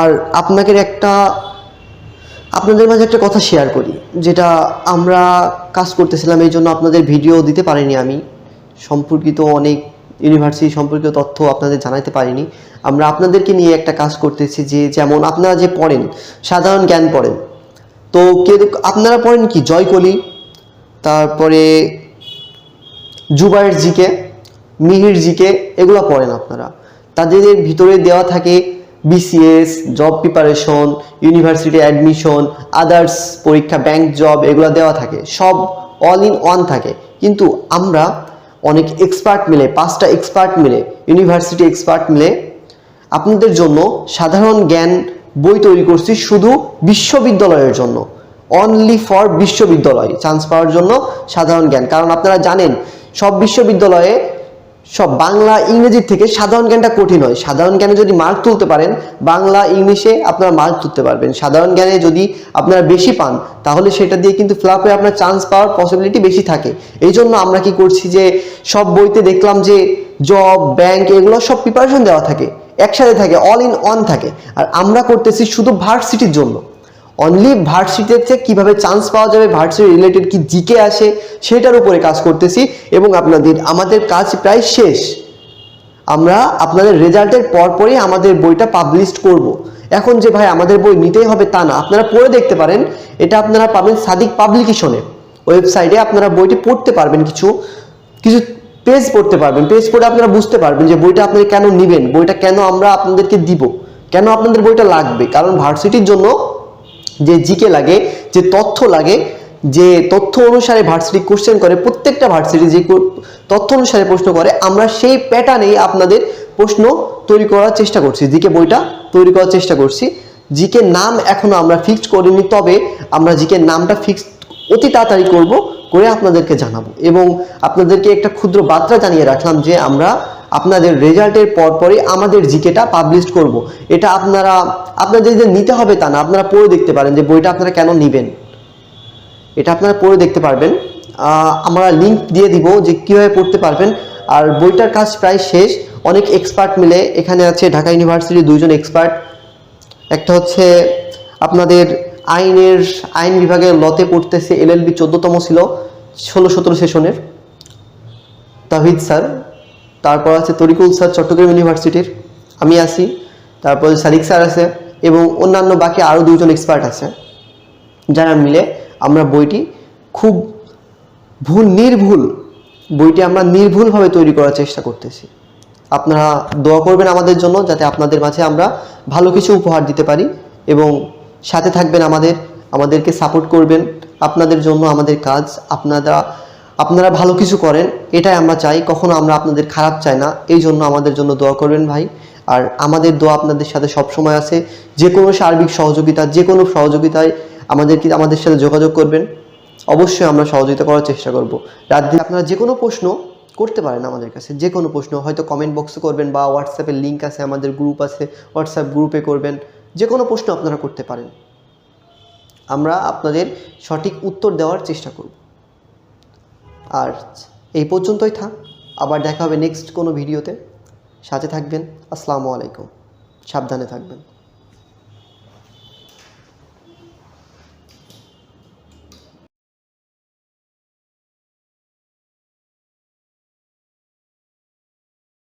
আর আপনাকে একটা, আপনাদের মাঝে একটা কথা শেয়ার করি, যেটা আমরা কাজ করতেছিলাম, এই জন্য আপনাদের ভিডিও দিতে পারিনি আমি। সম্পর্কিত অনেক ইউনিভার্সিটি সম্পর্কিত তথ্য আপনাদের জানাতে পারিনি। আমরা আপনাদেরকে নিয়ে একটা কাজ করতেছি যে, যেমন আপনারা যে পড়েন, সাধারণ জ্ঞান পড়েন। তো কে আপনারা পড়েন কি? জয়কলি, তারপরে জুবাইর জিকে, মিহির জিকে, এগুলো পড়েন আপনারা। তাদের ভিতরে দেওয়া থাকে BCS job preparation university admission others পরীক্ষা ব্যাংক জব এগুলো দেওয়া থাকে। সব অল ইন ওয়ান থাকে। কিন্তু আমরা অনেক এক্সপার্ট মিলে, পাঁচটা এক্সপার্ট মিলে ইউনিভার্সিটি এক্সপার্ট মিলে আপনাদের জন্য সাধারণ জ্ঞান বই তৈরি করছি শুধু বিশ্ববিদ্যালয়ের জন্য। অনলি ফর বিশ্ববিদ্যালয়। চান্স পাওয়ার জন্য সাধারণ জ্ঞান। কারণ আপনারা জানেন, সব বিশ্ববিদ্যালয়ে সব বাংলা ইংরেজির থেকে সাধারণ জ্ঞানটা কঠিন হয়। সাধারণ জ্ঞানে যদি মার্ক তুলতে পারেন, বাংলা, ইংলিশে আপনারা মার্ক তুলতে পারবেন। সাধারণ জ্ঞানে যদি আপনারা বেশি পান, তাহলে সেটা দিয়ে কিন্তু ফ্লাপ আপনার চান্স পাওয়ার পসিবিলিটি বেশি থাকে। এই জন্য আমরা কি করছি যে, সব বইতে দেখলাম যে জব ব্যাংক এগুলো সব প্রিপারেশন দেওয়া থাকে। একসাথে থাকে অল ইন অন থাকে। আর আমরা করতেছি শুধু ভার্সিটির জন্য। অনলি ভার্সিটির ভার্সিটিতে কীভাবে চান্স পাওয়া যাবে ভার্সিটি রিলেটেড কি জিকে আসে, সেটার উপরে কাজ করতেছি এবং আপনাদের, আমাদের কাজ প্রায় শেষ আমরা আপনাদের রেজাল্টের পরপরই আমাদের বইটা পাবলিশ করব। এখন যে ভাই আমাদের বই নিতেই হবে তা না, আপনারা পড়ে দেখতে পারেন, এটা আপনারা পাবেন সাদিক পাবলিকেশনে ওয়েবসাইটে আপনারা বইটি পড়তে পারবেন কিছু কিছু পেজ পড়তে পারবেন পেজ পড়ে আপনারা বুঝতে পারবেন যে বইটা আপনারা কেন নিবেন, বইটা কেন আমরা আপনাদেরকে দিব, কেন আপনাদের বইটা লাগবে, কারণ ভার্সিটির জন্য যে জিকে লাগে, যে তথ্য লাগে, যে তথ্য অনুসারে ভার্সিটি কোশ্চেন করে, প্রত্যেকটা ভার্সিটি যে তথ্য অনুসারে প্রশ্ন করে, আমরা সেই প্যাটার্নেই আপনাদের প্রশ্ন তৈরি করার চেষ্টা করছি জিকে বইটা তৈরি করার চেষ্টা করছি। জিকে নাম এখনও আমরা ফিক্সড করিনি, তবে আমরা জিকে নামটা ফিক্সড অতি তাড়াতাড়ি করব, করে আপনাদেরকে জানাব। এবং আপনাদেরকে একটা ক্ষুদ্র বার্তা জানিয়ে রাখলাম যে আমরা আপনাদের রেজাল্টের পরপরই আমাদের জিকেটা পাবলিশ করব। এটা আপনারা, আপনাদের যে নিতে হবে তা না, আপনারা পড়ে দেখতে পারেন যে বইটা আপনারা কেন নেবেন। এটা আপনারা পড়ে দেখতে পারবেন। আমরা লিংক দিয়ে দিব যে কীভাবে পড়তে পারবেন। আর বইটার কাজ প্রায় শেষ। অনেক এক্সপার্ট মিলে এখানে আছে ঢাকা ইউনিভার্সিটির দুইজন এক্সপার্ট একটা হচ্ছে আপনাদের আইনের, আইন বিভাগের লতে পড়তেছে এলএলবি চোদ্দতম ছিল, ষোলো সতেরো সেশনের তাহিদ স্যার তারপর আছে তরিকুল স্যার চট্টগ্রাম ইউনিভার্সিটির। আমি আছি। তারপর সাদিক স্যার আছে এবং অন্যান্য বাকি আরও দুজন এক্সপার্ট আছে। যারা মিলে আমরা বইটি খুব ভুল, নির্ভুল, বইটি আমরা নির্ভুলভাবে তৈরি করার চেষ্টা করতেছি। আপনারা দোয়া করবেন আমাদের জন্য যাতে আপনাদের মাঝে আমরা ভালো কিছু উপহার দিতে পারি এবং সাথে থাকবেন আমাদের, আমাদেরকে সাপোর্ট করবেন। আপনাদের জন্য আমাদের কাজ, আপনারা আপনারা ভালো কিছু করেন, এটাই আমরা চাই, কখনো আমরা আপনাদের খারাপ চাই না, এই জন্য আমাদের জন্য দোয়া করবেন ভাই। আর আমাদের দোয়া আপনাদের সাথে সবসময় আছে, যে কোনো সার্বিক সহযোগিতা, যে কোনো সহযোগিতায় আমাদেরকে আমাদের সাথে যোগাযোগ করবেন। অবশ্যই আমরা সহযোগিতা করার চেষ্টা করব। রাত দিন আপনারা যে কোনো প্রশ্ন করতে পারেন আমাদের কাছে, যে কোনো প্রশ্ন, হয়তো কমেন্ট বক্সে করবেন বা হোয়াটসঅ্যাপের লিঙ্ক আছে, আমাদের গ্রুপ আছে হোয়াটসঅ্যাপ গ্রুপে করবেন, যে কোনো প্রশ্ন আপনারা করতে পারেন। আমরা আপনাদের সঠিক উত্তর দেওয়ার চেষ্টা করব। আর এই পর্যন্তই থাক। আবার দেখা হবে নেক্সট কোনো ভিডিওতে সাথে থাকবেন। আসসালামু আলাইকুম। সাবধানে থাকবেন।